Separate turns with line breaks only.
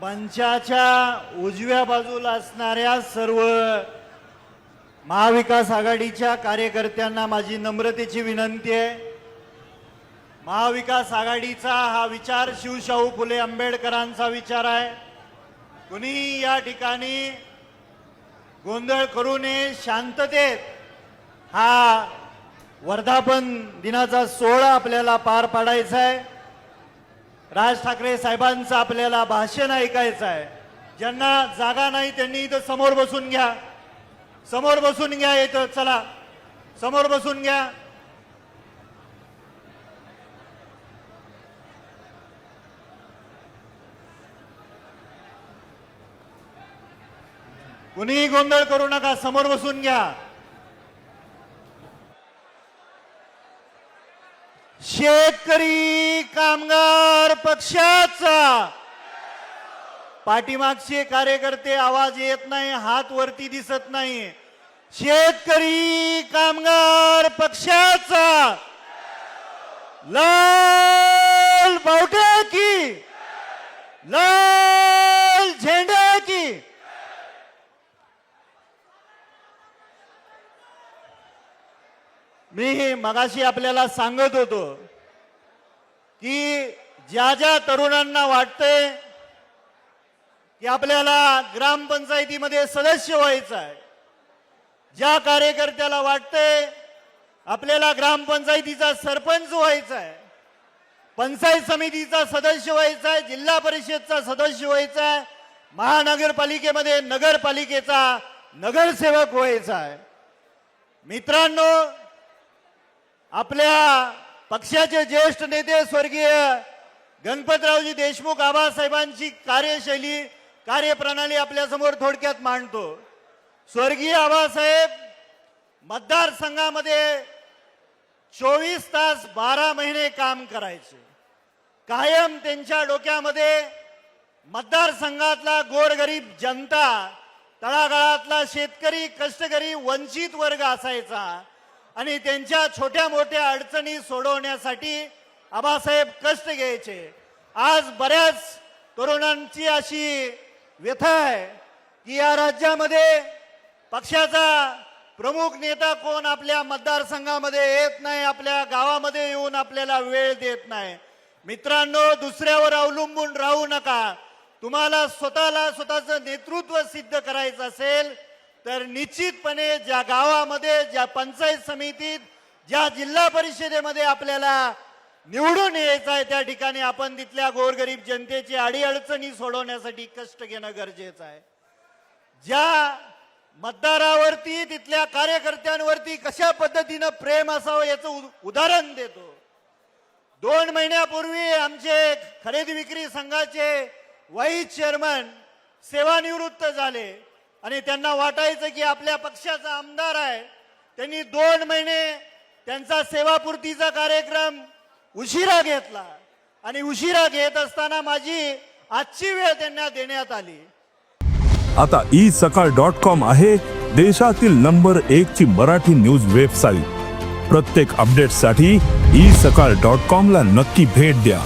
मंचाच्या उजव्या बाजूला असणाऱ्या सर्व महाविकास आघाडीच्या कार्यकर्त्यांना माझी नम्रतेची विनंती आहे. महाविकास आघाडीचा हा विचार शिवशाहू फुले आंबेडकरांचा विचार आहे. कुणी या ठिकाणी गोंधळ करू नये शांततेत हा वर्धापन दिनाचा सोहळा आपल्याला पार पाडायचा आहे. राज ठाकरे साहेबांचं आपल्याला भाषण ऐकायचं आहे. ज्यांना जागा नाही त्यांनी इथं समोर बसून घ्या. समोर बसून घ्या इथं चला. समोर बसून घ्या. कुणीही गोंधळ करू नका समोर बसून घ्या. शेतकरी कामगार पक्षाचा पाठीमागचे कार्यकर्ते आवाज येत नाही हात वरती दिसत नाही. शेतकरी कामगार पक्षाचा ला बावटे की लाल झेंडा की मी मगाशी आपल्याला सांगत होतो की ज्या ज्या तरुणांना वाटतंय की आपल्याला ग्रामपंचायतीमध्ये सदस्य व्हायचं आहे ज्या कार्यकर्त्याला वाटतंय आपल्याला ग्रामपंचायतीचा सरपंच व्हायचा आहे पंचायत समितीचा सदस्य व्हायचा आहे जिल्हा परिषदचा सदस्य व्हायचा आहे महानगरपालिकेमध्ये नगरपालिकेचा नगरसेवक व्हायचा आहे. मित्रांनो आपल्या पक्षाचे ज्येष्ठ नेते स्वर्गीय गणपतरावजी देशमुख आबासाहेबांची कार्यशैली कार्यप्रणाली आपल्यासमोर थोडक्यात मांडतो. स्वर्गीय आबासाहेब मतदारसंघामध्ये चोवीस तास बारा महिने काम करायचे. कायम त्यांच्या डोक्यामध्ये मतदारसंघातला गोरगरीब जनता तळागाळातला शेतकरी कष्टकरी वंचित वर्ग असायचा. आणि त्यांच्या छोट्या मोठ्या अडचणी सोडवण्यासाठी आबासाहेब कष्ट घ्यायचे. आज बऱ्याच तरुणांची अशी व्यथा आहे की या राज्यामध्ये पक्षाचा प्रमुख नेता कोण आपल्या मतदारसंघामध्ये येत नाही आपल्या गावामध्ये येऊन आपल्याला वेळ देत नाही. मित्रांनो दुसऱ्यावर अवलंबून राहू नका. तुम्हाला स्वतःला स्वतःचं नेतृत्व सिद्ध करायचं असेल तर निश्चितपणे ज्या गावामध्ये ज्या पंचायत समितीत ज्या जिल्हा परिषदेमध्ये आपल्याला निवडून यायचं आहे त्या ठिकाणी आपण तिथल्या गोरगरीब जनतेची अडीअडचणी सोडवण्यासाठी कष्ट घेणं गरजेचं आहे. ज्या मतदारावरती तिथल्या कार्यकर्त्यांवरती कशा पद्धतीनं प्रेम असावं याचं उद- उदाहरण देतो. दोन महिन्यापूर्वी आमचे खरेदी विक्री संघाचे वाईस चेअरमन सेवानिवृत्त झाले. आणि त्यांना वाटायचं की आपल्या पक्षाचा आमदार आहे. त्यांनी दोन महिने त्यांचा सेवापूर्तीचा कार्यक्रम उशिरा घेतला. आणि उशिरा घेत असताना माझी आजची वेळ त्यांना देण्यात आली.
आता ई सकाळ डॉट कॉम आहे देशातील नंबर एक ची मराठी न्यूज वेबसाईट. प्रत्येक अपडेटसाठी ई सकाळ डॉट कॉम ला नक्की भेट द्या.